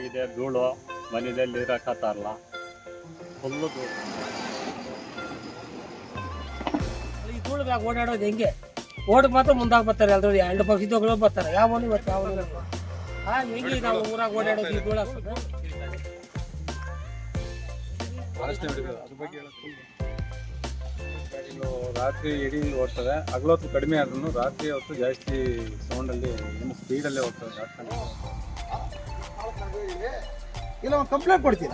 ಕಿತ್ತೋಗಿದೆ ಧೂಳು ಮನೆಯಲ್ಲಿ ಇರೋಕ್ಕಾಗಲ್ಲ ಫುಲ್ಲು ಧೂಳು. ಈ ಧೂಳು ಬ್ಯಾಗ್ ಓಡಾಡೋದು ಹೆಂಗೆ? ಓಡಿ ಮಾತ್ರ ಮುಂದಾಗ ಬರ್ತಾರೆ ಎಲ್ಲರೂ ಎರಡು ಪಕ್ಷಿದಗಳು ಬರ್ತಾರೆ. ಯಾವ ಇವತ್ತು ಯಾವ ಹಾ ಹೆಂಗೆ ನಾವು ಊರಾಗ ಓಡಾಡೋದು ಈ ಧೂಳು ರಾತ್ರಿ ಇಡೀ ಓಡ್ತದೆ ಹಗಲೊತ್ತು ಕಡಿಮೆ ಆದ್ರೂ ರಾತ್ರಿ ಹೊತ್ತು ಜಾಸ್ತಿ ಸೌಂಡಲ್ಲಿ ಏನು ಸ್ಪೀಡಲ್ಲೇ ಓಡ್ತದೆ ಇಲ್ಲ, ಒಂದು ಕಂಪ್ಲೇಂಟ್ ಕೊಡ್ತೀರ?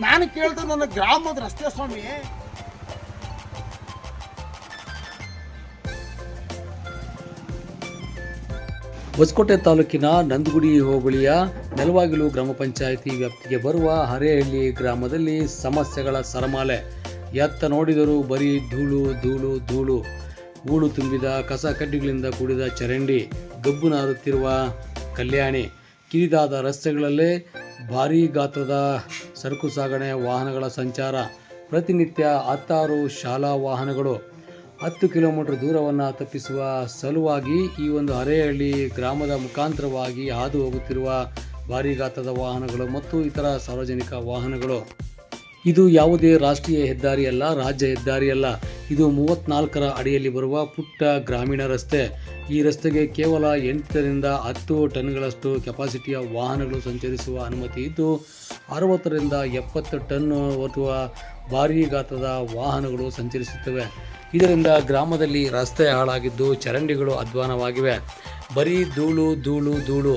ನಾನು ಕೇಳ್ತಾ ನನ್ನ ಗ್ರಾಮದ ರಸ್ತೆ ಸ್ವಾಮಿ. ಹೊಸಕೋಟೆ ತಾಲೂಕಿನ ನಂದಗುಡಿ ಹೋಬಳಿಯ ನೆಲವಾಗಿಲು ಗ್ರಾಮ ಪಂಚಾಯಿತಿ ವ್ಯಾಪ್ತಿಗೆ ಬರುವ ಹರೇಹಳ್ಳಿ ಗ್ರಾಮದಲ್ಲಿ ಸಮಸ್ಯೆಗಳ ಸರಮಾಲೆ. ಎತ್ತ ನೋಡಿದರೂ ಬರೀ ಧೂಳು ಧೂಳು ಧೂಳು. ಮೂಳು ತುಂಬಿದ ಕಸ ಕಡ್ಡಿಗಳಿಂದ ಕೂಡಿದ ಚರಂಡಿ. ಗಬ್ಬು ನಾರುತ್ತಿರುವ ಕಲ್ಯಾಣಿ. ಕಿರಿದಾದ ರಸ್ತೆಗಳಲ್ಲೇ ಭಾರೀ ಗಾತ್ರದ ಸರಕು ಸಾಗಣೆ ವಾಹನಗಳ ಸಂಚಾರ. ಪ್ರತಿನಿತ್ಯ ಹತ್ತಾರು ಶಾಲಾ ವಾಹನಗಳು ಹತ್ತು ಕಿಲೋಮೀಟರ್ ದೂರವನ್ನು ತಪ್ಪಿಸುವ ಸಲುವಾಗಿ ಈ ಒಂದು ಹರೇಹಳ್ಳಿ ಗ್ರಾಮದ ಮುಖಾಂತರವಾಗಿ ಹಾದು ಹೋಗುತ್ತಿರುವ ಭಾರೀ ಗಾತ್ರದ ವಾಹನಗಳು ಮತ್ತು ಇತರ ಸಾರ್ವಜನಿಕ ವಾಹನಗಳು. ಇದು ಯಾವುದೇ ರಾಷ್ಟ್ರೀಯ ಹೆದ್ದಾರಿ ಅಲ್ಲ, ರಾಜ್ಯ ಹೆದ್ದಾರಿಯಲ್ಲ ಇದು ಮೂವತ್ತ್ನಾಲ್ಕರ ಅಡಿಯಲ್ಲಿ ಬರುವ ಪುಟ್ಟ ಗ್ರಾಮೀಣ ರಸ್ತೆ. ಈ ರಸ್ತೆಗೆ ಕೇವಲ ಎಂಟರಿಂದ ಹತ್ತು ಟನ್ಗಳಷ್ಟು ಕೆಪಾಸಿಟಿಯ ವಾಹನಗಳು ಸಂಚರಿಸುವ ಅನುಮತಿ ಇದ್ದು, ಅರವತ್ತರಿಂದ ಎಪ್ಪತ್ತು ಟನ್ ಅಥವಾ ಭಾರೀ ಗಾತ್ರದ ವಾಹನಗಳು ಸಂಚರಿಸುತ್ತವೆ. ಇದರಿಂದ ಗ್ರಾಮದಲ್ಲಿ ರಸ್ತೆ ಹಾಳಾಗಿದ್ದು ಚರಂಡಿಗಳು ಅಧ್ವಾನವಾಗಿವೆ. ಬರೀ ಧೂಳು ಧೂಳು ಧೂಳು.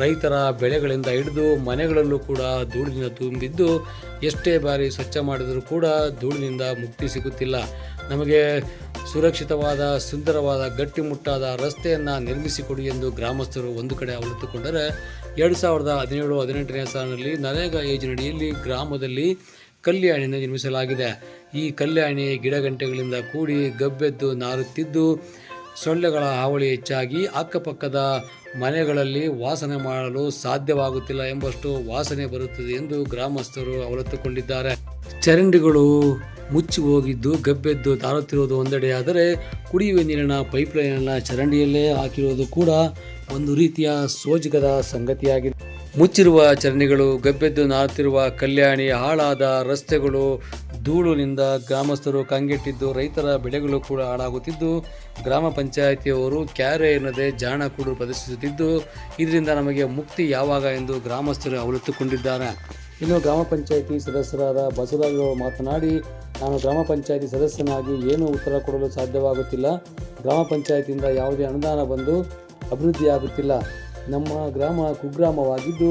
ರೈತರ ಬೆಳೆಗಳಿಂದ ಹಿಡಿದು ಮನೆಗಳಲ್ಲೂ ಕೂಡ ಧೂಳಿನಿಂದ ತುಂಬಿದ್ದು ಎಷ್ಟೇ ಬಾರಿ ಸ್ವಚ್ಛ ಮಾಡಿದರೂ ಕೂಡ ಧೂಳಿನಿಂದ ಮುಕ್ತಿ ಸಿಗುತ್ತಿಲ್ಲ. ನಮಗೆ ಸುರಕ್ಷಿತವಾದ, ಸುಂದರವಾದ, ಗಟ್ಟಿಮುಟ್ಟಾದ ರಸ್ತೆಯನ್ನು ನಿರ್ಮಿಸಿಕೊಡಿ ಎಂದು ಗ್ರಾಮಸ್ಥರು ಒಂದು ಕಡೆ ಅವಲತ್ತುಕೊಂಡರೆ, ಎರಡು ಸಾವಿರದ ಹದಿನೇಳು, ಹದಿನೆಂಟನೇ ಸಾಲಿನಲ್ಲಿ ನರೇಗಾ ಯೋಜನೆಯಲ್ಲಿ ಗ್ರಾಮದಲ್ಲಿ ಕಲ್ಯಾಣಿಯನ್ನು ನಿರ್ಮಿಸಲಾಗಿದೆ. ಈ ಕಲ್ಯಾಣಿ ಗಿಡಗಂಟೆಗಳಿಂದ ಕೂಡಿ ಗಬ್ಬೆದ್ದು ನಾರುತ್ತಿದ್ದು ಸೊಳ್ಳೆಗಳ ಹಾವಳಿ ಹೆಚ್ಚಾಗಿ ಅಕ್ಕಪಕ್ಕದ ಮನೆಗಳಲ್ಲಿ ವಾಸನೆ ಮಾಡಲು ಸಾಧ್ಯವಾಗುತ್ತಿಲ್ಲ ಎಂಬಷ್ಟು ವಾಸನೆ ಬರುತ್ತದೆ ಎಂದು ಗ್ರಾಮಸ್ಥರು ಅವಲತ್ತುಕೊಂಡಿದ್ದಾರೆ. ಚರಂಡಿಗಳು ಮುಚ್ಚಿ ಹೋಗಿದ್ದು, ಗಬ್ಬೆದ್ದು ತಾರುತ್ತಿರುವುದು ಒಂದೆಡೆಯಾದರೆ ಕುಡಿಯುವ ನೀರಿನ ಪೈಪ್ಲೈನನ್ನು ಚರಂಡಿಯಲ್ಲೇ ಹಾಕಿರುವುದು ಕೂಡ ಒಂದು ರೀತಿಯ ಸೋಜಿಗದ ಸಂಗತಿಯಾಗಿದೆ. ಮುಚ್ಚಿರುವ ಚರಂಡಿಗಳು, ಗಬ್ಬೆದ್ದು ನಾರುತ್ತಿರುವ ಕಲ್ಯಾಣಿ ಹಾಳಾದ ರಸ್ತೆಗಳು ಧೂಳಿನಿಂದ ಗ್ರಾಮಸ್ಥರು ಕಂಗೆಟ್ಟಿದ್ದು ರೈತರ ಬೆಳೆಗಳು ಕೂಡ ಹಾಳಾಗುತ್ತಿದ್ದು, ಗ್ರಾಮ ಪಂಚಾಯಿತಿಯವರು ಕ್ಯಾರೆ ಎನ್ನದೆ ಜಾಣ ಕೂಡು ಪ್ರದರ್ಶಿಸುತ್ತಿದ್ದು, ಇದರಿಂದ ನಮಗೆ ಮುಕ್ತಿ ಯಾವಾಗ ಎಂದು ಗ್ರಾಮಸ್ಥರು ಅವಲತ್ತುಕೊಂಡಿದ್ದಾರೆ. ಇನ್ನು ಗ್ರಾಮ ಪಂಚಾಯಿತಿ ಸದಸ್ಯರಾದ ಬಸವರಾಜ್ ಮಾತನಾಡಿ, ನಾನು ಗ್ರಾಮ ಪಂಚಾಯಿತಿ ಸದಸ್ಯನಾಗಿ ಏನು ಉತ್ತರ ಕೊಡಲು ಸಾಧ್ಯವಾಗುತ್ತಿಲ್ಲ. ಗ್ರಾಮ ಪಂಚಾಯಿತಿಯಿಂದ ಯಾವುದೇ ಅನುದಾನ ಬಂದು ಅಭಿವೃದ್ಧಿಯಾಗುತ್ತಿಲ್ಲ. ನಮ್ಮ ಗ್ರಾಮ ಕುಗ್ರಾಮವಾಗಿದ್ದು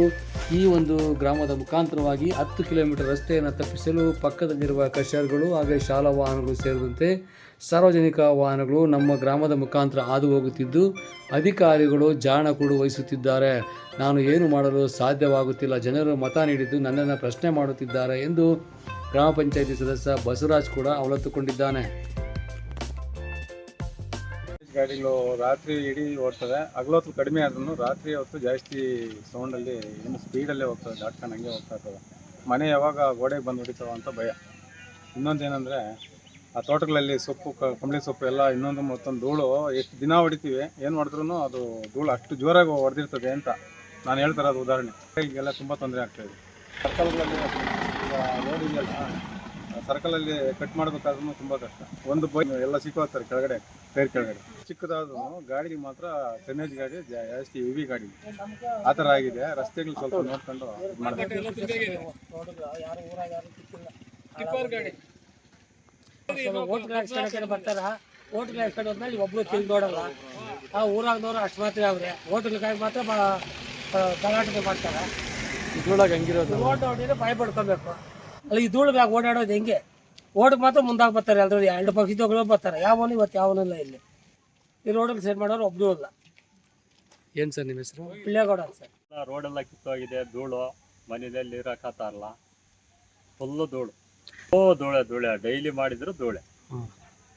ಈ ಒಂದು ಗ್ರಾಮದ ಮುಖಾಂತರವಾಗಿ ಹತ್ತು ಕಿಲೋಮೀಟರ್ ರಸ್ತೆಯನ್ನು ತಪ್ಪಿಸಲು ಪಕ್ಕದಲ್ಲಿರುವ ಕಷರ್ಗಳು ಹಾಗೆ ಶಾಲಾ ವಾಹನಗಳು ಸೇರಿದಂತೆ ಸಾರ್ವಜನಿಕ ವಾಹನಗಳು ನಮ್ಮ ಗ್ರಾಮದ ಮುಖಾಂತರ ಹಾದು ಹೋಗುತ್ತಿದ್ದು, ಅಧಿಕಾರಿಗಳು ಜಾಣ ಕೂಡ ವಹಿಸುತ್ತಿದ್ದಾರೆ. ನಾನು ಏನು ಮಾಡಲು ಸಾಧ್ಯವಾಗುತ್ತಿಲ್ಲ. ಜನರು ಮತ ನೀಡಿದ್ದು ನನ್ನನ್ನು ಪ್ರಶ್ನೆ ಮಾಡುತ್ತಿದ್ದಾರೆ ಎಂದು ಗ್ರಾಮ ಪಂಚಾಯಿತಿ ಸದಸ್ಯ ಬಸವರಾಜ್ ಕೂಡ ಅವಲತ್ತುಕೊಂಡಿದ್ದಾನೆ. ಗಾಡಿಗಳು ರಾತ್ರಿ ಇಡೀ ಓಡ್ತವೆ ಹಗಲೊತ್ತು ಕಡಿಮೆ ಆದ್ರೂ ರಾತ್ರಿ ಹೊತ್ತು ಜಾಸ್ತಿ ಸೌಂಡಲ್ಲಿ ಏನು ಸ್ಪೀಡಲ್ಲೇ ಹೋಗ್ತವೆ ದಾಟ್ಕೊಂಡು ಹಂಗೆ ಹೋಗ್ತಾ ಇರ್ತವೆ ಮನೆ ಯಾವಾಗ ಗೋಡೆಗೆ ಬಂದು ಹೊಡಿತಾವ ಅಂತ ಭಯ. ಇನ್ನೊಂದು ಏನಂದರೆ, ಆ ತೋಟಗಳಲ್ಲಿ ಸೊಪ್ಪು ಕಂಬಳಿ ಸೊಪ್ಪು ಎಲ್ಲ ಇನ್ನೊಂದು ಮತ್ತೊಂದು ಧೂಳು, ಎಷ್ಟು ದಿನ ಹೊಡಿತೀವಿ, ಏನು ಮಾಡಿದ್ರು ಅದು ಧೂಳು ಅಷ್ಟು ಜೋರಾಗಿ ಹೊಡೆದಿರ್ತದೆ ಅಂತ ನಾನು ಹೇಳ್ತಾರೆ ಅದು ಉದಾಹರಣೆ. ಈಗೆಲ್ಲ ತುಂಬ ತೊಂದರೆ ಆಗ್ತಾಯಿದೆ ಸರ್ಕಲ್ಗಳಲ್ಲಿ ಈಗ ರೋಡ್ ಇದೆಯಲ್ಲ ಸರ್ಕಲಲ್ಲಿ ಕಟ್ ಮಾಡಬೇಕಾದ್ರೂ ತುಂಬ ಕಷ್ಟ. ಒಂದು ಬೈ ಎಲ್ಲ ಸಿಕ್ಕೋತಾರೆ ಕೆಳಗಡೆ. ಟೈರ್ ಕೆಳಗಡೆ ಚಿಕ್ಕದಾದ್ರೂ ಗಾಡಿಗೆ ಮಾತ್ರ ಟೆನೇಜ್ ಗಾಡಿ ಜಾ- ಜಾಸ್ತಿ ಹೆವಿ ಗಾಡಿ. ಆ ಥರ ಆಗಿದೆ. ರಸ್ತೆಗಳು ಸ್ವಲ್ಪ ನೋಡ್ಕೊಂಡು ಇದ್ ಮಾಡ್ಬೇಕು. ಯಾರು ಊರಾಗ ಯಾರು ಸಿಕ್ಕಿಲ್ಲ ಓಟ್ಗಳು ಹಾಕ್ಸ್ಕೊಳಕ್ಕೆ ಬರ್ತಾರ? ಓಟ್ಗಳು ಹಾಕ್ಸ್ಕೊಂಡು ಹೋದ್ಮೇಲೆ ಒಬ್ರು ತಿಂದು ನೋಡಲ್ಲ. ಆ ಊರಾಗ್ದವ್ರು ಅಷ್ಟು ಮಾತ್ರ ಅವ್ರೆ. ಓಟ್ಗಳಿಗಾಗಿ ಮಾತ್ರ ಬಾ ಗಲಾಟೆ ಮಾಡ್ತಾರೆ. ಇದ್ರೊಳಗೆ ಹಂಗಿರೋದು. ರೋಡ್ ನೋಡಿದ್ರೆ ಭಯ ಪಡ್ಕೊಬೇಕು. ಅಲ್ಲಿ ಈ ಧೂಳು ಬ್ಯಾಗ್ ಓಡಾಡೋದು ಹೆಂಗೆ? ಓಡ್ ಮಾತ್ರ ಮುಂದಾಗ ಬರ್ತಾರೆ ಎಲ್ರು. ಎರಡು ಪಕ್ಷಿದಗಳು ಬರ್ತಾರೆ. ಯಾವನು ಇವತ್ತು ಯಾವನೂ ಇಲ್ಲ. ಇಲ್ಲಿ ಈ ರೋಡಲ್ಲಿ ಸೈಡ್ ಮಾಡೋರು ಒಬ್ರು ಇಲ್ಲ. ಏನು ಸರ್ ನಿಮ್ಮ ಹೆಸರು? ಪಿಳ್ಳೆಗೌಡ ಸರ್. ರೋಡೆಲ್ಲ ಕಿತ್ತೋಗಿದೆ. ಧೂಳು. ಮನೆಯಲ್ಲಿ ಇರೋಕ್ಕಾಗಲ್ಲ ಫುಲ್ಲು ಧೂಳು. ಓ ಧೂಳೆ ಧೂಳೆ. ಡೈಲಿ ಮಾಡಿದ್ರು ಧೂಳೆ.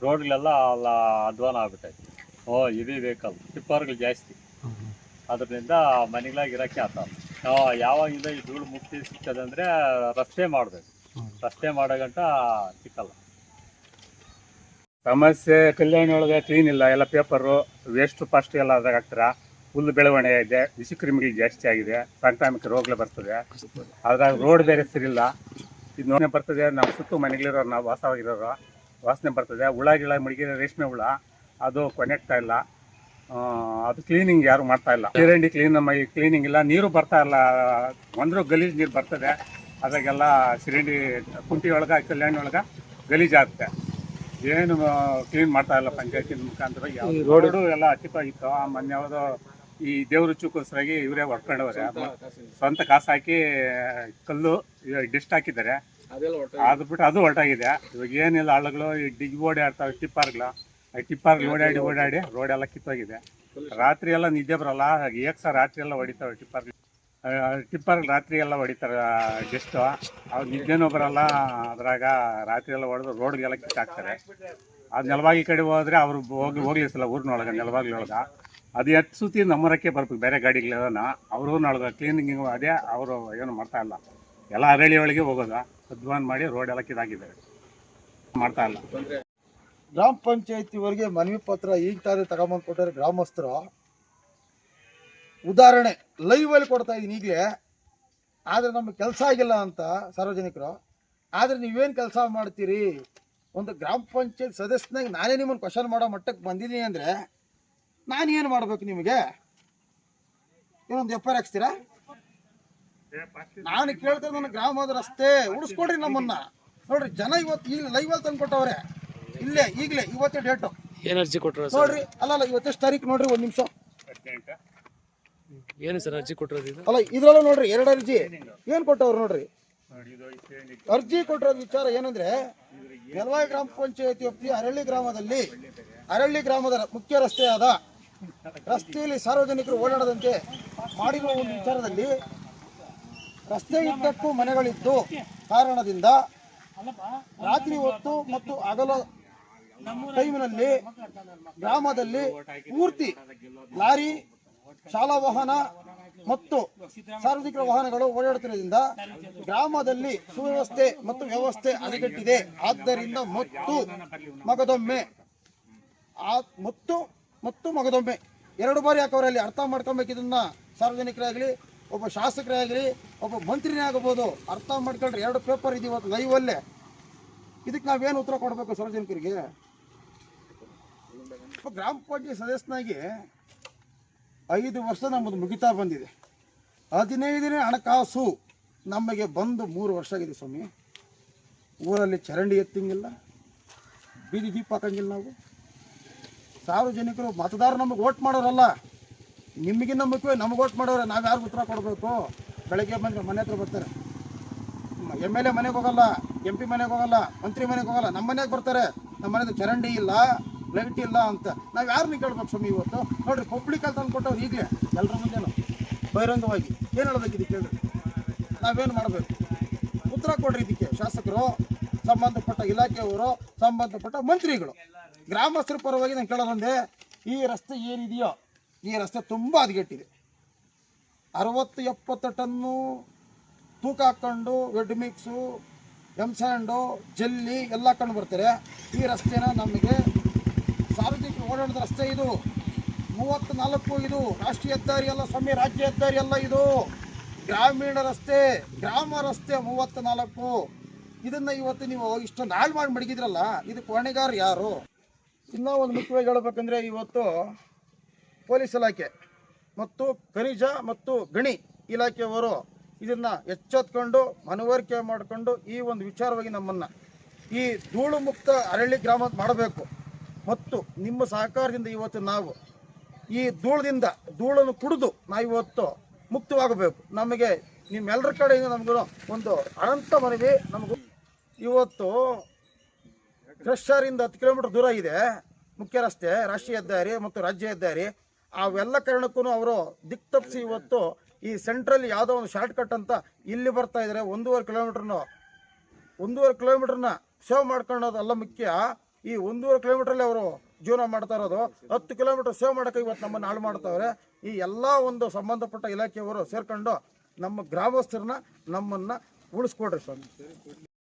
ರೋಡ್ಗಳೆಲ್ಲ ಅಲ್ಲ ಅಧ್ವಾನ ಆಗ್ಬಿಟ್ಟೈತೆ. ಓ ಇವಿ ವೆಹಿಕಲ್ ಟಿಪ್ಪರ್ಗಳು ಜಾಸ್ತಿ. ಅದರಿಂದ ಮನೆಗಳಾಗಿ ಇರೋಕ್ಕೆ ಆತ ಯಾವಾಗಿಂದ ಈ ಧೂಳು ಮುಕ್ತಿ ಸಿಗ್ತದೆ ಅಂದರೆ ರಸ್ತೆ ಮಾಡಬೇಕು. ಹ್ಮ್. ರಸ್ತೆ ಮಾಡೋ ಗಂಟ ಸಿಕ್ಕಲ್ಲ. ಸಮಸ್ಯೆ ಕಲ್ಯಾಣಿ ಒಳಗೆ ಕ್ಲೀನ್ ಇಲ್ಲ, ಎಲ್ಲ ಪೇಪರು ವೇಸ್ಟ್ ಫಸ್ಟ್ ಎಲ್ಲ ಅದಾಗ ಹುಲ್ಲು ಬೆಳವಣಿಗೆ ಇದೆ ವಿಷಕ್ರಿಮಿಗೆ ಜಾಸ್ತಿ ಆಗಿದೆ, ಸಾಂಕ್ರಾಮಿಕ ರೋಗಗಳು ಬರ್ತದೆ. ಅದ್ರಾಗ ರೋಡ್ ಬೇರೆ ಸರಿಯಿಲ್ಲ ಇದು ನೋಡನೆ ಬರ್ತದೆ, ನಾವು ಸುತ್ತ ಮನೆಗಳಿರೋರು, ನಾವು ವಾಸವಾಗಿರೋರು, ವಾಸನೆ ಬರ್ತದೆ. ಹುಳ ಗಿಳ ರೇಷ್ಮೆ ಹುಳ, ಅದು ಕೊನೆಗ್ತಾ ಇಲ್ಲ. ಅದು ಕ್ಲೀನಿಂಗ್ ಯಾರು ಮಾಡ್ತಾ ಇಲ್ಲ. ಚರಂಡಿ ಕ್ಲೀನ್ ಕ್ಲೀನಿಂಗ್ ಇಲ್ಲ, ನೀರು ಬರ್ತಾ ಇಲ್ಲ. ಒಂದ್ರೂ ಗಲೀಜು ನೀರು ಬರ್ತದೆ. ಅದ್ರಾಗೆಲ್ಲ ಸಿರಂಡಿ ಕುಂಟಿ ಒಳಗೆ ಕಲ್ಯಾಣಿ ಒಳಗೆ ಗಲೀಜಾಗುತ್ತೆ ಏನು ಕ್ಲೀನ್ ಮಾಡ್ತಾ ಇಲ್ಲ ಪಂಚಾಯತಿ ಮುಖಾಂತರ ರೋಡು ಎಲ್ಲ ಅಚ್ಚಿಪಾಗಿತ್ತು ಆ ಮೊನ್ನೆ ಯಾವುದೋ ಈ ದೇವ್ರ ಚುಕ್ಕೋಸ್ಕರಾಗಿ ಇವರೇ ಹೊಡ್ಕೊಂಡವ್ರೆ. ಸ್ವಂತ ಕಾಸು ಹಾಕಿ ಕಲ್ಲು ಡಿಸ್ಟ್ ಹಾಕಿದ್ದಾರೆ. ಅದು ಬಿಟ್ಟು ಅದು ಹೊರಟಾಗಿದೆ. ಇವಾಗ ಏನಿಲ್ಲ ಹಳ್ಳಗಳು ಈ ಡಿಗ್ ಓಡಾಡ್ತಾವೆ ಟಿಪ್ಪರ್ಗಳು ಆ ಟಿಪ್ಪರ್ಗಳು ಓಡಾಡಿ ಓಡಾಡಿ ರೋಡ್ ಎಲ್ಲ ಕಿತ್ತೋಗಿದೆ ರಾತ್ರಿ ಎಲ್ಲ ನಿದ್ದೆ ಬರಲ್ಲ. ಏಕ್ ಸಹ ರಾತ್ರಿ ಎಲ್ಲ ಹೊಡಿತಾವೆ ಟಿಪ್ಪರ್ ಟಿಪ್ಪರ್ ರಾತ್ರಿ ಎಲ್ಲ ಹೊಡಿತಾರೆ ಜಸ್ಟ್ ಅವ್ರು ನಿದ್ದೆನೂ ಬರಲ್ಲ, ಅದ್ರಾಗ ರಾತ್ರಿ ಎಲ್ಲ ಹೊಡೆದು ರೋಡ್ಗೆಲ್ಲ ಕಿತ್ತಾಕ್ತಾರೆ. ಅದು ನೆಲವಾಗಿ ಕಡೆ ಹೋದ್ರೆ ಅವ್ರು ಹೋಗಿ ಹೋಗ್ಲಿಸಲ್ಲ ಊರಿನೊಳಗೆ ನೆಲವಾಗ್ಲೊಳಗೆ ಅದು ಎತ್ತು ಸುತ್ತಿ ನಮ್ಮರಕ್ಕೆ ಬರ್ಬೇಕು, ಬೇರೆ ಗಾಡಿಗಳನ್ನ ಅವ್ರ ಊರಿನೊಳಗೆ ಕ್ಲೀನಿಂಗ್ ಅದೇ, ಅವರು ಏನು ಮಾಡ್ತಾ ಇಲ್ಲ. ಎಲ್ಲ ಅರಳಿ ಒಳಗೆ ಹೋಗೋದು, ಅಧ್ವಾನ್ ಮಾಡಿ ರೋಡ್ ಎಲ್ಲ ಕಿದಾಕಿದ್ದಾರೆ ಮಾಡ್ತಾ ಇಲ್ಲ. ಗ್ರಾಮ ಪಂಚಾಯತಿವರೆಗೆ ಮನವಿ ಪತ್ರ ಈಗ ತಾನೇ ತಗೊಂಬಂದು ಕೊಟ್ಟರೆ ಗ್ರಾಮಸ್ಥರು. ಉದಾಹರಣೆ ಲೈವ್ ಅಲ್ಲಿ ಕೊಡ್ತಾ ಇದೀನಿ ಈಗಲೇ. ಆದರೆ ನಮ್ಗೆ ಕೆಲಸ ಆಗಿಲ್ಲ ಅಂತ ಸಾರ್ವಜನಿಕರು. ಆದರೆ ನೀವೇನು ಕೆಲಸ ಮಾಡ್ತೀರಿ? ಒಂದು ಗ್ರಾಮ ಪಂಚಾಯತ್ ಸದಸ್ಯನಾಗಿ ನಾನೇ ನಿಮ್ಮನ್ನು ಕ್ವಶನ್ ಮಾಡೋ ಮಟ್ಟಕ್ಕೆ ಬಂದಿದ್ದೀನಿ ಅಂದರೆ ನಾನು ಏನು ಮಾಡಬೇಕು ನಿಮಗೆ? ನೀವೊಂದು ಎಫ್ ಐ ಆರ್ ಹಾಕ್ಸ್ತೀರಾ? ನಾನು ಕೇಳ್ತಾ ನನ್ನ ಗ್ರಾಮದ ರಸ್ತೆ ಉಳಿಸ್ಕೊಡ್ರಿ ನಮ್ಮನ್ನ. ನೋಡ್ರಿ ಜನ ಇವತ್ತು ಈಗ ಲೈವ್ ಅಲ್ಲಿ ತಂದು ಕೊಟ್ಟವ್ರೆ. ಇಲ್ಲೇ ಈಗಲೇ ಇವತ್ತೇ ಡೇಟು ಎನರ್ಜಿ ಅರ್ಜಿ ಕೊಟ್ಟರು ನೋಡ್ರಿ ಅಲ್ಲ ಅಲ್ಲ ಇವತ್ತೆಷ್ಟು ತಾರೀಕು ನೋಡ್ರಿ ಒಂದು ನಿಮಿಷ. ಏನು ಸರ್ ಅರ್ಜಿ ಕೊಟ್ಟಿರೋದು ಅಲ್ಲ, ಇದ್ರಲ್ಲ ನೋಡ್ರಿ, ಎರಡು ಅರ್ಜಿ. ಏನ್ ಕೊಟ್ಟವ್ರು ನೋಡ್ರಿ? ಅರ್ಜಿ ಕೊಟ್ಟಿರೋದು ವಿಚಾರ ಏನಂದ್ರೆ, ನೆಲವಾಯಿ ಗ್ರಾಮ ಪಂಚಾಯತಿ ವ್ಯಾಪ್ತಿಯ ಅರಳ್ಳಿ ಗ್ರಾಮದಲ್ಲಿ, ಅರಳ್ಳಿ ಗ್ರಾಮದ ಮುಖ್ಯ ರಸ್ತೆಯಾದ ರಸ್ತೆಯಲ್ಲಿ ಸಾರ್ವಜನಿಕರು ಓಡಾಡದಂತೆ ಮಾಡಿರುವ ಒಂದು ವಿಚಾರದಲ್ಲಿ ರಸ್ತೆ ಇದ್ದಕ್ಕೂ ಮನೆಗಳಿದ್ದು ಕಾರಣದಿಂದ ರಾತ್ರಿ ಹೊತ್ತು ಮತ್ತು ಅಗಲ ಟೈಮಿನಲ್ಲಿ ಗ್ರಾಮದಲ್ಲಿ ಪೂರ್ತಿ ಲಾರಿ ಶಾಲಾ ವಾಹನ ಮತ್ತು ಸಾರ್ವಜನಿಕರ ವಾಹನಗಳು ಓಡಾಡುತ್ತಿರುವುದರಿಂದ ಗ್ರಾಮದಲ್ಲಿ ಸುವ್ಯವಸ್ಥೆ ಮತ್ತು ವ್ಯವಸ್ಥೆ ಅಣೆಗಟ್ಟಿದೆ ಆದ್ದರಿಂದ ಮತ್ತು ಮಗದೊಮ್ಮೆ ಮತ್ತು ಮತ್ತು ಮಗದೊಮ್ಮೆ ಎರಡು ಬಾರಿ ಹಾಕೋರಲ್ಲಿ ಅರ್ಥ ಮಾಡ್ಕೊಬೇಕು ಇದನ್ನ ಸಾರ್ವಜನಿಕರಾಗಲಿ, ಒಬ್ಬ ಶಾಸಕರೇ ಆಗಲಿ ಒಬ್ಬ ಮಂತ್ರಿನೇ ಆಗಬಹುದು ಅರ್ಥ ಮಾಡ್ಕೊಂಡ್ರೆ ಎರಡು ಪೇಪರ್ ಇದೆ ಇವತ್ತು ಲೈವಲ್ಲೇ. ಇದಕ್ಕೆ ನಾವೇನು ಉತ್ತರ ಕೊಡಬೇಕು ಸಾರ್ವಜನಿಕರಿಗೆ? ಗ್ರಾಮ ಪಂಚಾಯತ್ ಸದಸ್ಯನಾಗಿ ಐದು ವರ್ಷ ನಮ್ಮದು ಮುಗಿತಾ ಬಂದಿದೆ. ಹದಿನೈದನೇ ಹಣಕಾಸು ನಮಗೆ ಬಂದು ಮೂರು ವರ್ಷ ಆಗಿದೆ ಸ್ವಾಮಿ. ಊರಲ್ಲಿ ಚರಂಡಿ ಎತ್ತಂಗಿಲ್ಲ, ಬೀದಿ ದೀಪ ಹಾಕಂಗಿಲ್ಲ ನಾವು. ಸಾರ್ವಜನಿಕರು, ಮತದಾರರು ನಮಗೆ ಓಟ್ ಮಾಡೋರಲ್ಲ. ನಿಮಗೆ ನಂಬಿಕೆ ನಮಗೆ ಓಟ್ ಮಾಡೋರೆ, ನಾವು ಯಾರು ಉತ್ತರ ಕೊಡಬೇಕು? ಬೆಳಗ್ಗೆ ಬಂದರೆ ಮನೆ ಹತ್ರ ಬರ್ತಾರೆ. ಎಂ ಎಲ್ ಎ ಮನೆಗೆ ಹೋಗಲ್ಲ, ಎಂ ಪಿ ಮನೆಗೆ ಹೋಗಲ್ಲ, ಮಂತ್ರಿ ಮನೆಗೆ ಹೋಗಲ್ಲ ನಮ್ಮ ಮನೆಗೆ ಬರ್ತಾರೆ. ನಮ್ಮ ಮನೆದು ಚರಂಡಿ ಇಲ್ಲ. ಲೈಟ್ ಇಲ್ಲ ಅಂತ. ನಾವು ಯಾರನ್ನ ಕೇಳ್ಬೇಕು ಸ್ವಾಮಿ ಇವತ್ತು? ನೋಡ್ರಿ ಪಬ್ಲಿಕ್ ಅಲ್ಲಿ ತಂದು ಕೊಟ್ಟವ್ರು ಈಗಲೇ. ಎಲ್ಲರ ಮುಂದೆನು. ಬಹಿರಂಗವಾಗಿ. ಏನು ಹೇಳೋದಕ್ಕೆ ಇದಕ್ಕೆ ನಾವೇನು ಮಾಡಬೇಕು? ಉತ್ತರ ಕೊಡ್ರಿ ಇದಕ್ಕೆ. ಶಾಸಕರು, ಸಂಬಂಧಪಟ್ಟ ಇಲಾಖೆಯವರು, ಸಂಬಂಧಪಟ್ಟ ಮಂತ್ರಿಗಳು. ಗ್ರಾಮಸ್ಥರ ಪರವಾಗಿ ನಾನು ಕೇಳೋದಂದೆ, ಈ ರಸ್ತೆ ಏನಿದೆಯೋ, ಈ ರಸ್ತೆ ತುಂಬ ಹದಗೆಟ್ಟಿದೆ. ಅರವತ್ತು ಎಪ್ಪತ್ತು ಟನ್ನು ತೂಕ ಹಾಕ್ಕೊಂಡು ವೆಡ್ ಮಿಕ್ಸು, ಎಂ ಸ್ಯಾಂಡು, ಜಲ್ಲಿ ಎಲ್ಲ ಹಾಕೊಂಡು ಬರ್ತಾರೆ. ಈ ರಸ್ತೆನ ನಮಗೆ ಸಾರ್ವಜನಿಕರು ಓಡಾಡಿದ ರಸ್ತೆ ಇದು. ಮೂವತ್ತು ನಾಲ್ಕು ಇದು ರಾಷ್ಟ್ರೀಯ ಹೆದ್ದಾರಿ ಅಲ್ಲ, ಸ್ವಾಮಿ, ರಾಜ್ಯ ಹೆದ್ದಾರಿ ಅಲ್ಲ ಇದು. ಗ್ರಾಮೀಣ ರಸ್ತೆ, ಗ್ರಾಮ ರಸ್ತೆ ಮೂವತ್ತು ನಾಲ್ಕು ಇದನ್ನ ಇವತ್ತು ನೀವು ಇಷ್ಟು ನಾಳ್ ಮಾಡಿ ಮಡಗಿದ್ರಲ್ಲ ಇದಕ್ಕೆ ಹೊಣೆಗಾರ ಯಾರು? ಇನ್ನೂ ಒಂದು ಮುಖ್ಯವಾಗಿ ಹೇಳ್ಬೇಕಂದ್ರೆ ಇವತ್ತು ಪೊಲೀಸ್ ಇಲಾಖೆ ಮತ್ತು ಖನಿಜ ಮತ್ತು ಗಣಿ ಇಲಾಖೆಯವರು ಇದನ್ನ ಎಚ್ಚೆತ್ಕೊಂಡು ಮನವರಿಕೆ ಮಾಡಿಕೊಂಡು ಈ ಒಂದು ವಿಚಾರವಾಗಿ ನಮ್ಮನ್ನ ಈ ಧೂಳು ಮುಕ್ತ ಅರಳ್ಳಿ ಗ್ರಾಮ ಮಾಡಬೇಕು. ಮತ್ತು ನಿಮ್ಮ ಸಹಕಾರದಿಂದ ಇವತ್ತು ನಾವು ಈ ಧೂಳದಿಂದ, ಧೂಳನ್ನು ಕುಡಿದು ನಾವು ಇವತ್ತು ಮುಕ್ತವಾಗಬೇಕು. ನಮಗೆ ನಿಮ್ಮೆಲ್ಲರ ಕಡೆಯಿಂದ ನಮಗೂ ಒಂದು ಅನಂತ ಮನವಿ. ನಮಗೂ ಇವತ್ತು ಕ್ರಷರಿಂದ ಹತ್ತು ಕಿಲೋಮೀಟರ್ ದೂರ ಇದೆ. ಮುಖ್ಯ ರಸ್ತೆ, ರಾಷ್ಟ್ರೀಯ ಹೆದ್ದಾರಿ ಮತ್ತು ರಾಜ್ಯ ಹೆದ್ದಾರಿ. ಅವೆಲ್ಲ ಕಾರಣಕ್ಕೂ ಅವರು ದಿಕ್ ತಪ್ಪಿಸಿ ಇವತ್ತು ಈ ಸೆಂಟ್ರಲ್ಲಿ ಯಾವುದೋ ಒಂದು ಶಾರ್ಟ್ ಕಟ್ ಅಂತ ಇಲ್ಲಿ ಬರ್ತಾ ಇದ್ದಾರೆ. ಒಂದೂವರೆ ಕಿಲೋಮೀಟ್ರನ್ನು ಒಂದೂವರೆ ಕಿಲೋಮೀಟ್ರನ್ನ ಸೇವ್ ಮಾಡ್ಕೊಳ್ಳೋದಲ್ಲ ಮುಖ್ಯ. ಈ ಒಂದೂವರೆ ಕಿಲೋಮೀಟ್ರಲ್ಲಿ ಅವರು ಜೀವನ ಮಾಡ್ತಾ ಇರೋದು. ಹತ್ತು ಕಿಲೋಮೀಟರ್ ಸೇವ್ ಮಾಡೋಕೆ ಇವತ್ತು ನಮ್ಮನ್ನು ಹಾಳು ಮಾಡ್ತಾವ್ರೆ. ಈ ಎಲ್ಲ ಒಂದು ಸಂಬಂಧಪಟ್ಟ ಇಲಾಖೆಯವರು ಸೇರ್ಕೊಂಡು ನಮ್ಮ ಗ್ರಾಮಸ್ಥರನ್ನ ನಮ್ಮನ್ನು ಉಳಿಸ್ಕೊಡ್ರಿ ಸ್ವಾಮಿ.